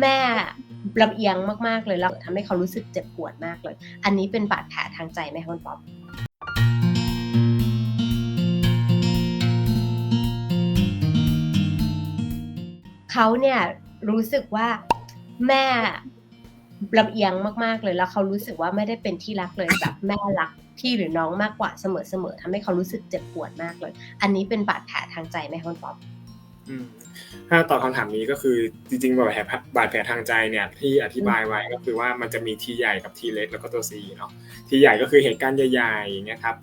แม่ลำเอียงมากๆเลยแล้วทำให้เขารู้สึกเจ็บปวดมากเลย อันนี้เป็นบาดแผลทางใจไหมคะคุณป๊อป?เขาเนี่ยรู้สึกว่าแม่ลำเอียงมากๆเลยแล้วเขารู้สึกว่าไม่ได้เป็นที่รักเลยแบบแม่รักพี่หรือน้องมากกว่าเสมอๆทำให้เขารู้สึกเจ็บปวดมากเลย อันนี้เป็นบาดแผลทางใจไหมคะคุณป๊อป? ถ้าตอบคำถามนี้ก็คือจริงๆบาดแผลบาดแผลทางใจเนี่ยที่อธิบายไว้ก็คือว่ามันจะมีทีใหญ่กับทีเล็กแล้วก็ตัวซีเนาะทีใหญ่ก็คือเหตุการณ์ใหญ่ๆอย่างเงี้ยครับ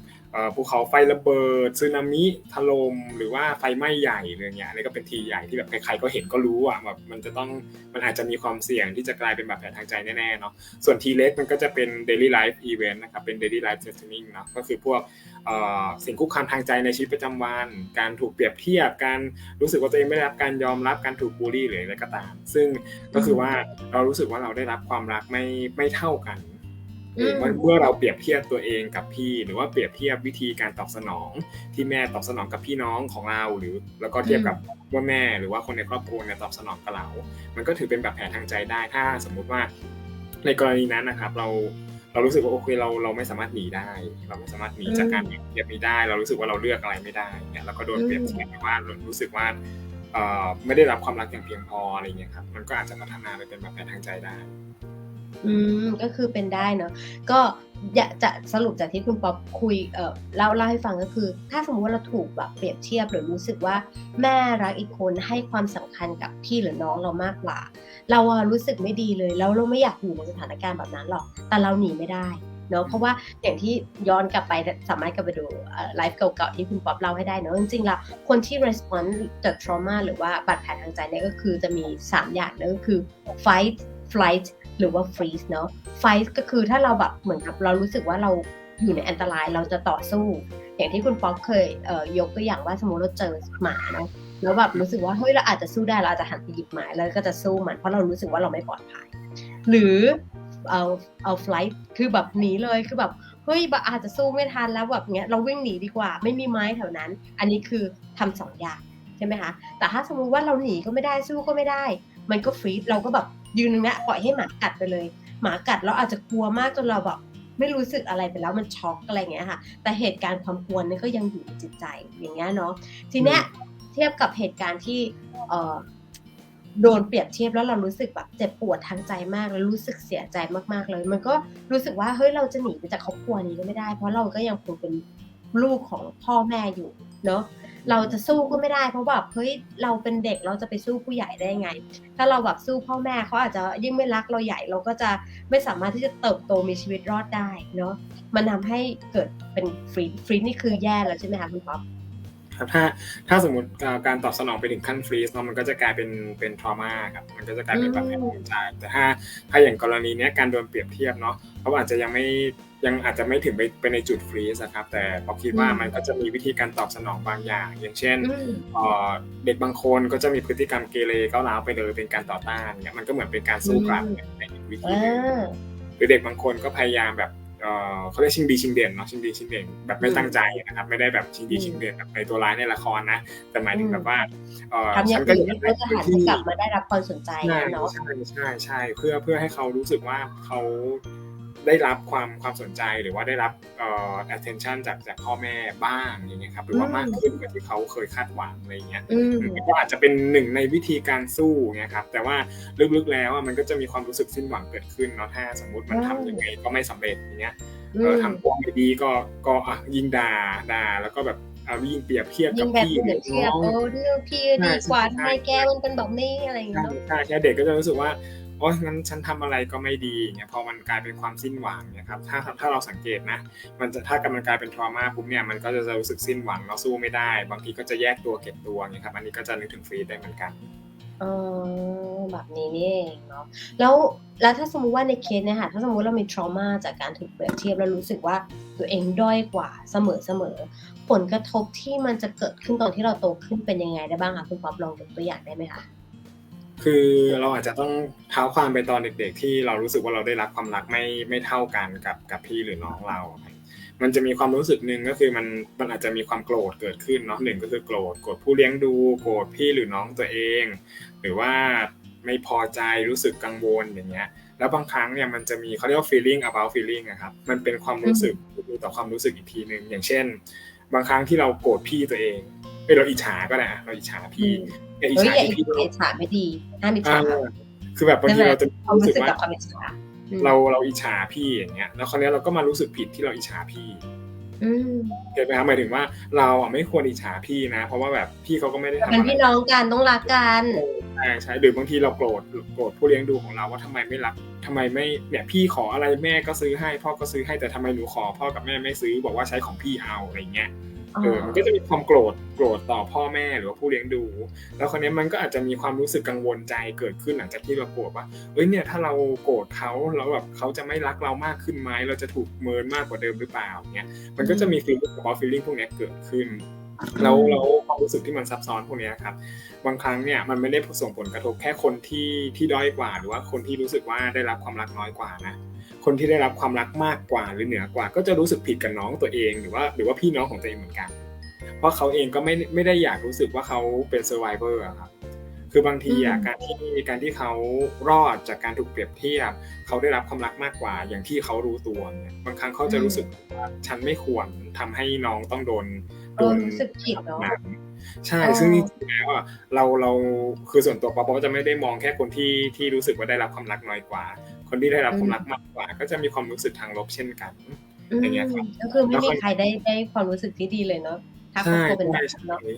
ภูเขาไฟระเบิดสึนามิถล่มหรือว่าไฟไหม้ใหญ่อะไรเงี้ยนนี้ก็เป็น T ใหญ่ที่แบบใครๆก็เห็นก็รู้อะแบบมันจะต้องมันอาจจะมีความเสี่ยงที่จะกลายเป็นบาดแผลทางใจแน่ๆเนาะส่วน T เล็กมันก็จะเป็น daily life event นะครับเป็น daily life threatening เนาะก็คือพวกสิ่งคุกคามทางใจในชีวิตประจำวัน การถูกเปรียบเทียบการรู้สึกว่าตัวเองไม่ได้รับการยอมรับการถูกบุลลีหรืออะไรก็ตาม ซึ่งก็คือว่าเรารู้สึกว่าเราได้รับความรักไม่ไม่เท่ากัน เมื่อเราเปรียบเทียบตัวเองกับพี่ หรือว่าเปรียบเทียบวิธีการตอบสนอง ที่แม่ตอบสนองกับพี่น้องของเราหรือ แล้วก็เทียบกับว่าแม่หรือว่าคนในครอบครัวเนี่ยตอบสนองกับเรา มันก็ถือเป็นบาดแผลทางใจได้ถ้าสมมุติว่า ในกรณีนั้นนะครับ เราเรารู้สึกว่าโอเคเราเราไม่สามารถหนีได้ เราไม่สามารถหนีอืจากการเปมรียบเทียบนี้ได้ เรารู้สึกว่าเราเลือกอะไรไม่ได้อย่างเงี้ยแล้วก็โดนอืเปรียบมเทียบหรือว่าเรารู้สึกว่าเอ่อไม่ได้รับความรักอย่างเพียงพออะไรอย่างเงี้ยครับมันก็อาจจะพัฒนาไปเป็นบาดแผลทางใจได้ อืมก็คือเป็นได้เนาะก็อยากจะสรุปจากที่คุณป๊อปคุยเอ่อเล่าเล่าให้ฟังก็คือ ถ้าสมมติว่าเราถูกแบบเปรียบเทียบหรือรู้สึกว่าแม่รักอีกคนให้ความสำคัญกับพี่หรือน้องเรามากกว่า เราอะรู้สึกไม่ดีเลยแล้วเราไม่อยากอยู่ในสถานการณ์แบบนั้นหรอก แต่เราหนีไม่ได้เนาะเพราะว่าอย่างที่ย้อนกลับไปสามารถกลับไปดูไลฟ์เก่าๆที่คุณป๊อปเล่าให้ได้เนาะจริงๆแล้วคนที่ response จาก trauma หรือว่าบาดแผลทางใจเนี่ยก็คือจะมี 3 อย่างเนาะก็คือ fight flight หรือว่า freeze เนาะ fight ก็คือถ้าเราแบบเหมือนกับเรารู้สึกว่าเราอยู่ในอันตรายเราจะต่อสู้ อย่างที่คุณป๊อปเคยเอ่อยกตัวอย่างว่าสมมติเราเจอหมาเนาะแล้วแบบรู้สึกว่าเฮ้ยเราอาจจะสู้ได้เราอาจจะหันไปหยิบหมาแล้วก็จะสู้มันเพราะเรารู้สึกว่าเราไม่ปลอดภัย หรือเอาเอา flight คือแบบหนีเลยคือแบบเฮ้ยแบบอาจจะสู้ไม่ทันแล้วแบบเงี้ยเราวิ่งหนีดีกว่า ไม่มีไม้แถวนั้น อันนี้คือทำ2องอย่างใช่ไหมคะแต่ถ้าสมมุติว่าเราหนีก็ไม่ได้สู้ก็ไม่ได้ มันก็ freeze เราก็แบบ ยืนตรงนี้ปล่อยให้หมากัดไปเลย หมากัดเราอาจจะกลัวมากจนเราแบบไม่รู้สึกอะไรไปแล้วมันช็อกอะไรเงี้ยค่ะ แต่เหตุการณ์ความกลัวเนี่ก็ยังอยู่ในจิตใจอย่างเงี้ยเนาะทีเนี้ยเทียบกับเหตุการณ์ที่โดนเปรียบเทียบแล้วเรารู้สึกแบบเจ็บปวดทางใจมากแล้วรู้สึกเสียใจมากๆเลย มันก็รู้สึกว่าเฮ้ยเราจะหนีไปจากครอบครัวนี้ก็ไม่ได้ เพราะเราก็ยังคงเป็นลูกของพ่อแม่อยู่เนาะ เราจะสู้ก็ไม่ได้เพราะแบบเฮ้ยเราเป็นเด็กเราจะไปสู้ผู้ใหญ่ได้ยังไง ถ้าเราแบบสู้พ่อแม่เขาอาจจะยิ่งไม่รักเราใหญ่เราก็จะไม่สามารถที่จะเติบโตมีชีวิตรอดได้เนาะมันทำให้เกิดเป็น freeze freeze นี่คือแย่แล้วใช่ไหมคะคุณป๊อป?ครับถ้าถ้าสมมุติอ่าการตอบสนองไปถึงขั้น freeze เนาะมันก็จะกลายเป็นเป็น trauma ครับมันก็จะกลายอืเป็นบาดแผลมทางใจแต่ถ้าถ้าอย่างกรณีเนี้ยการโดนเปรียบเทียบเนาะ เขาอาจจะยังไม่ยังอาจจะไม่ถึงไปไปในจุด freeze อะครับ แต่ป๊อปคิดอืว่ามมันก็จะมีวิธีการตอบสนองบางอย่าง อย่างเช่นอืมเอ่อเด็กบางคนก็จะมีพฤติกรรมเกเรก้าวร้าวไปเลยเป็นการต่อต้านเงี้ยมันก็เหมือนเป็นการอืสู้กลับมในอีกวิอธีหนึ่งาหรือเด็กบางคนก็พยายามแบบเอ่อเขาเรียกชิงดีชิงเด่นเนาะชิงดีชิงเด่นแบบอืไม่ตั้งมใจนะครับ ไม่ได้แบบชิงอืดีชิงมเด่นแบบในตัวร้ายในละครนะ แต่หมายอืถึงแบมบว่าเอ่อทำอฉย่าังนก็อื่อนยากเพื่ได้อจะพื้หันนทไปี่กลับมาได้รับความสนใจใช่เงี้ยเนาะใช่ๆๆเพื่อเพื่อให้เขารู้สึกว่าเขา ได้รับความความสนใจหรือว่าได้รับเอ่อ attention จากจากพ่อแม่บ้างอย่างเงี้ยครับหรือือว่ามากมขึ้นกว่าที่เขาเคยคาดหวังอะไรอย่างเงี้ยอืมอืมมันก็อาจจะเป็นหนึ่งในวิธีการสู้เงี้ยครับแต่ว่าลึกๆแล้วอะมันก็จะมีความรู้สึกสิ้นหวังเกิดขึ้นเนาะถ้าสมมุติอมันทำยังไงาก็ไม่สำเร็จอย่างเงี้ยอืเอ่อทำมตัวไม่ดีก็ก็อะยิ่งด่าด่าแล้วก็แบบอ่ายิ่งเปรียบเทียบยิกั่งบแบบพี่เปหรีรืยอบเทีน้ยบองเออเรื่องพี่อะใช่ดีกว่าทำใช่ไมๆแกมันเป็นแบบนี้อะไรอย่างใชงี้่เนาะใช่แค่เด็กก็จะรู้สึกว่า โอ๊ยงั้นฉันทำอะไรก็ไม่ดีอย่างเงี้ยพอมันกลายเป็นความสิ้นหวังเงี้ยครับถ้าถ้าเราสังเกตนะ มันจะถ้ากิดมันกลายเป็น trauma ปุ๊บเนี่ยมันก็จะรู้สึกสิ้นหวังเนาสู้ไม่ได้ บางทีก็จะแยกตัวเก็บตัวงี้ครับอันนี้ก็จะนึกถึง freeze ได้เหมือนกันอ๋อแบบนี้นี่เองเนาะแล้วแล้วถ้าสมมุติว่าในเคสเนี่ยค่ะถ้าสมมุติเรามี trauma จากการถูกเปรียบเทียบแล้วรู้สึกว่าตัวเองด้อยกว่าเสมอๆผลกระทบที่มันจะเกิดขึ้นตอนที่เราโตขึ้นเป็นยังไงได้บ้างคะคุณป๊อปลองยกตัวอย่างได้ไหมคะ? คือเราอาจจะต้องเท้าความไปตอนเด็กๆ ที่เรารู้สึกว่าเราได้รับความรักไม่ไม่เท่ากันกับกับพี่หรือน้องเราอะครับมันจะมีความรู้สึกหนึ่งก็คือมันมันอาจจะมีความโกรธเกิดขึ้นเนาะ1ก็คือโกรธโกรธผู้เลี้ยงดูโกรธพี่หรือน้องตัวเอง หรือว่าไม่พอใจรู้สึกกังวลอย่างเงี้ย แล้วบางครั้งเนี่ยมันจะมีเขาเรียกว่า feeling about feeling อะครับ มันเป็นความรู้สึกดูต่อความรู้สึกอีกทีหนึ่งอย่างเช่น บางครั้งที่เราโกรธพี่ตัวเอง เอ้ยเราอิจฉาก็ได้อะเราอิจฉาพี่อืมอย่าอิจเฮ้ยฉาอย่าที่พี่อิจฉาไม่ดีห้ามอิจอ่าฉาคือแบบบางทีเราจะความรู้รู้สึกสึกว่ากับความอิจฉาอืมเราเราอิจฉาพี่อย่างเงี้ย แล้วคราวเนี้ยเราก็มารู้สึกผิดที่เราอิจฉาพี่อืมเก็ตไหมครับหมายถึงว่าเราอะไม่ควรอิจฉาพี่นะ เพราะว่าแบบพี่เขาก็ไม่ได้ทำเป็นอะไรพี่น้องกันต้องรักกันใช่ใช่หรือบางทีเราโกรธโกรธผู้เลี้ยงดูของเราว่าทำไมไม่รักทำไมไม่เนี่ยพี่ขออะไรแม่ก็ซื้อให้ พ่อก็ซื้อให้แต่ทำไมหนูขอ พ่อกับแม่ไม่ซื้อบอกว่าใช้ของพี่เอาอะไรเงี้ย เออมันก็จะมีความโกรธโกรธต่อพ่อแม่หรือว่าผู้เลี้ยงดู แล้วคราวนี้มันก็อาจจะมีความรู้สึกกังวลใจเกิดขึ้นหลังจากที่เราโกรธว่าเอ้ยเนี่ยถ้าเราโกรธเขาแล้วแบบเขาจะไม่รักเรามากขึ้นไหมเราจะถูกเมินมากกว่าเดิมหรือเปล่าเนี่ยมันก็จะมีฟีลลิ่งของฟีลลิ่งพวกเนี้ยเกิดขึ้นแล้วแล้วความรู้สึกที่มันซับซ้อนพวกเนี้ยครับบางครั้งเนี่ยมันไม่ได้ส่งผลกระทบแค่คนที่ที่ด้อยกว่า หรือว่าคนที่รู้สึกว่าได้รับความรักน้อยกว่านะ คนที่ได้รับความรักมากกว่าหรือเหนือกว่า ก็จะรู้สึกผิดกับน้องตัวเองหรือว่า หรือว่าพี่น้องของตัวเองเหมือนกัน เพราะเขาเองก็ไม่ไม่ได้อยากรู้สึกว่าเขาเป็นเซอร์ไวเวอร์ครับคือบางทีอะอืมการที่การที่เขารอดจากการถูกเปรียบเทียบ เขาได้รับความรักมากกว่า อย่างที่เขารู้ตัวเนี่ยบางครั้งเขาจะรู้สึกว่าฉันไม่ควรทำให้น้องต้องโดนเออรู้สึกผิดเนาะแบบนั้นใช่เออซึ่งจริงๆแล้วอะเราเราคือส่วนตัวป๊อปก็จะไม่ได้มองแค่คนที่ที่รู้สึกว่าได้รับความรักน้อยกว่า คนที่ได้รับความรักมากกว่า ก็จะมีความรู้สึกทางลบเช่นกันอย่างเงี้ยครับก็คือไม่แล้วมีคนใครได้ได้ความรู้สึกที่ดีเลยเนาะถ้าครอบใช่ครัวเป็นแบใช่บนั้นเนาะใช่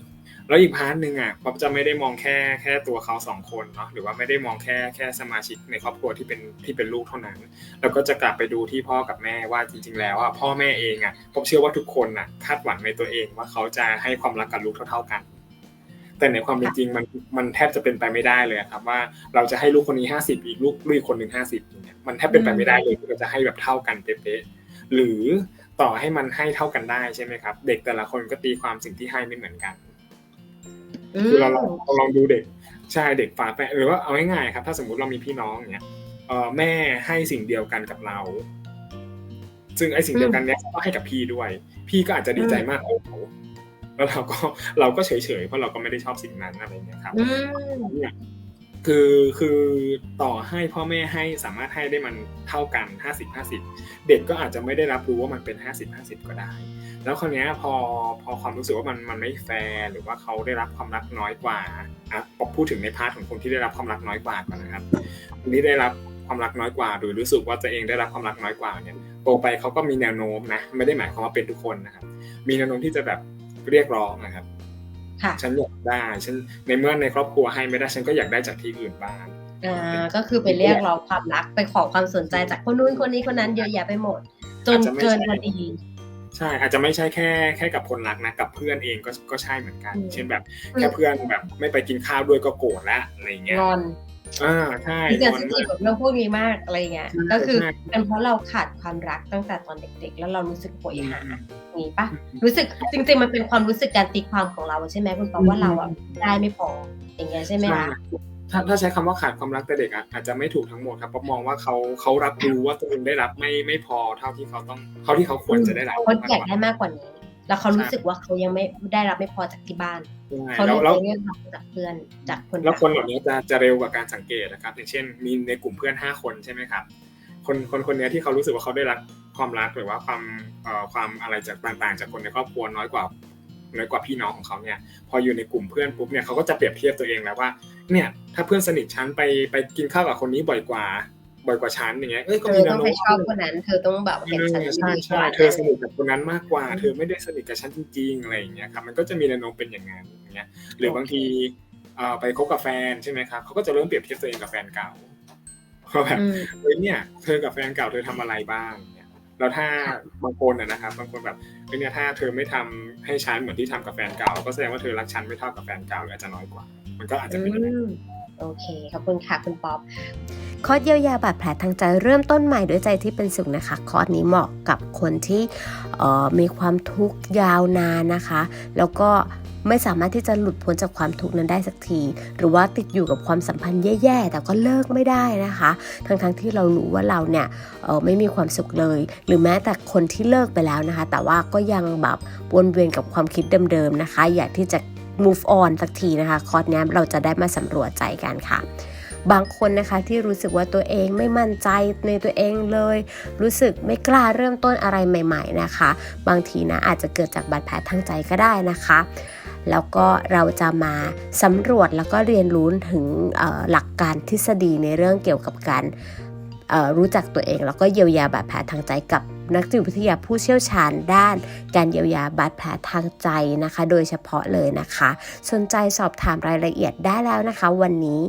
แล้วอีกพาร์ทหนึ่งอะป๊อปจะไม่ได้มองแค่แค่ตัวเขาสองคนเนาะหรือว่าไม่ได้มองแค่แค่สมาชิกในครอบครัวที่เป็นที่เป็นลูกเท่านั้นเราก็จะกลับไปดูที่พ่อกับแม่ว่าจริง ๆ แล้วอะพ่อแม่เองอะผมเชื่อว่าทุกคนอะคาดหวังในตัวเองว่าเขาจะให้ความรักกับลูกเท่า ๆกัน แต่ในความเป็นจริงมันมันแทบจะเป็นไปไม่ได้เลยอะครับว่าเราจะให้ลูกคนนี้ห้าสิบอีกลูกลูกอีกคนหนึ่งห้าสิบอย่างเงี้ยมันแทบเป็นไปไม่ได้เลยที่เราจะให้แบบเท่ากันเป๊ะๆหรือต่อให้มันให้เท่ากันได้ใช่ไหมครับ เด็กแต่ละคนก็ตีความสิ่งที่ให้ไม่เหมือนกันคือเราลองเราลองดูเด็กใช่เด็กฝาแฝดหรือว่าเอาง่ายๆครับ ถ้าสมมุติเรามีพี่น้องอย่างเงี้ยเออแม่ให้สิ่งเดียวกันกับเรา ซึ่งไอ้สิ่งเดียวกันเนี้ยก็ให้กับพี่ด้วย พี่ก็อาจจะดีใจมากกว่าเขา แล้วเราก็เราก็เฉยๆเพราะเราก็ไม่ได้ชอบสิ่งนั้นอะไรเงี้ยครับอืมเนี่ยคือคือต่อให้พ่อแม่ให้สามารถให้ได้มันเท่ากัน 50 50 เด็กก็อาจจะไม่ได้รับรู้ว่ามันเป็น 50 50 ก็ได้ แล้วคราวเนี้ยพอพอความรู้สึกว่ามันมันไม่แฟร์หรือว่าเขาได้รับความรักน้อยกว่าอะผมพูดถึงในพาร์ทของคนที่ได้รับความรักน้อยกว่าก่อนนะครับคนที่ได้รับความรักน้อยกว่า หรือรู้สึกว่าตัวเองได้รับความรักน้อยกว่าเนี่ยโตไปเขาก็มีแนวโน้มนะไม่ได้หมายความว่าเป็นทุกคนนะครับมีแนวโน้มที่จะแบบ เรียกร้องนะครับค่ะฉันอยากได้ฉันในเมื่อในครอบครัวให้ไม่ได้ฉันก็อยากได้จากที่อื่นบ้างอ่าก็คือไปเรียกร้องความรักไปขอความสนใจจากคนนู้นคนนี้คนนั้นเยอะแยะไปหมด จนอาจจะไม่เกินใช่พอดีใช่อาจจะไม่ใช่แค่แค่กับคนรักนะกับเพื่อนเองก็ก็ใช่เหมือนกันอืมเช่นแบบแค่เพื่อนแบบไม่ไปกินข้าวด้วยก็โกรธละอะไรเงี้ยงอน อ่าใช่ที่จะงอนสนิทกับเรื่องพวกนี้มากอะไรเงี้ยใช่ก็คือใช่เป็นเพราะเราขาดความรักตั้งแต่ตอนเด็ก ๆ แล้วเรารู้สึกโหยหาอืมอย่างนี้ปะรู้สึกจริง ๆ มันเป็นความรู้สึกการตีความของเราใช่ไหมคุณปอว่าเราอะได้ไม่พออย่างเงี้ยใช่ไหมคะถ้าถ้าใช้คำว่าขาดความรักแต่เด็กอะอาจจะไม่ถูกทั้งหมดครับเพราะมองว่าเขาเขารับรู้ว่าตัวเองได้รับไม่ไม่พอเท่าที่เขาต้องเท่าที่เขาควรจะได้รับเขาอยากมได้มากกว่านี้ แล้วเขารู้สึกว่าเขายังไม่ได้รับไม่พอจากที่บ้านใช่เขาเลแล้วยแล้วไปเรียกรับจากเพื่อนจากคนแล้วคนเหล่านี้จะจะเร็วกว่าการสังเกตนะครับ อย่างเช่น มีในกลุ่มเพื่อนห้าคนใช่ไหมครับคนคนคนเนี้ยที่เขารู้สึกว่าเขาได้รับความรักหรือว่าความเอ่อความอะไรจากต่างๆ จากคนในครอบครัวน้อยกว่าน้อยกว่าพี่น้องของเขาเนี่ย พออยู่ในกลุ่มเพื่อนปุ๊บเนี่ยเขาก็จะเปรียบเทียบตัวเองแล้วว่า เนี่ยถ้าเพื่อนสนิทฉันไปไปกินข้าวกับคนนี้บ่อยกว่า บ่อยกว่าฉันอย่างเงี้ยเอ้ยก็เธมีอแนต้อวงโน้ไปมชอบคนนั้น เธอต้องแบบเห็นฉันใช่ดีกใช่ว่าเธอสนิทกับคนนั้นมากกว่า เธอไม่ได้สนิทกับฉันจริงๆอะไรอย่างเงี้ยครับมันก็จะมีแนวโน้มเป็นอย่างนั้นอย่างเงี้ย หรือบางทีเอ่อไปคบกับแฟนใช่ไหมครับเขาก็จะเริ่มเปรียบเทียบตัวเองกับแฟนเก่าเขาแบบอืมเฮ้ยเนี่ย เธอกับแฟนเก่าเธอทำอะไรบ้างเนี่ยแล้วถ้าบางคนอะนะครับบางคนแบบเฮ้ยเนี่ยถ้าเธอไม่ทำให้ฉันเหมือนที่ทำกับแฟนเก่า ก็แสดงว่าเธอรักฉันไม่เท่ากับแฟนเก่าหรืออาจจะน้อยกว่า มันก็อาจจะเป็นอย่างนั้นอืม โอเค ขอบคุณค่ะคุณป๊อปคอร์สเยียวยาบาดแผลทางใจเริ่มต้นใหม่ด้วยใจที่เป็นสุขนะคะ คอร์สนี้เหมาะกับคนที่ออมีความทุกข์ยาวนานนะคะ แล้วก็ไม่สามารถที่จะหลุดพ้นจากความทุกข์นั้นได้สักที หรือว่าติดอยู่กับความสัมพันธ์แย่ๆ แต่ก็เลิกไม่ได้นะคะ ทั้งๆที่เรารู้ว่าเราเนี่ยออไม่มีความสุขเลย หรือแม้แต่คนที่เลิกไปแล้วนะคะ แต่ว่าก็ยังแบบวนเวียนกับความคิดเดิมๆนะคะ อยากที่จะ move on สักทีนะคะ คอร์สนี้เราจะได้มาสำรวจใจกันค่ะ บางคนนะคะที่รู้สึกว่าตัวเองไม่มั่นใจในตัวเองเลย รู้สึกไม่กล้าเริ่มต้นอะไรใหม่ ๆนะคะ บางทีนะอาจจะเกิดจากบาดแผลทางใจก็ได้นะคะแล้วก็เราจะมาสำรวจแล้วก็เรียนรู้ถึงหลักการทฤษฎีในเรื่องเกี่ยวกับการรู้จักตัวเอง แล้วก็เยียวยาบาดแผลทางใจกับ นักจิตวิทยาผู้เชี่ยวชาญด้าน การเยียวยาบาดแผลทางใจนะคะ โดยเฉพาะเลยนะคะ สนใจสอบถามรายละเอียดได้แล้วนะคะ วันนี้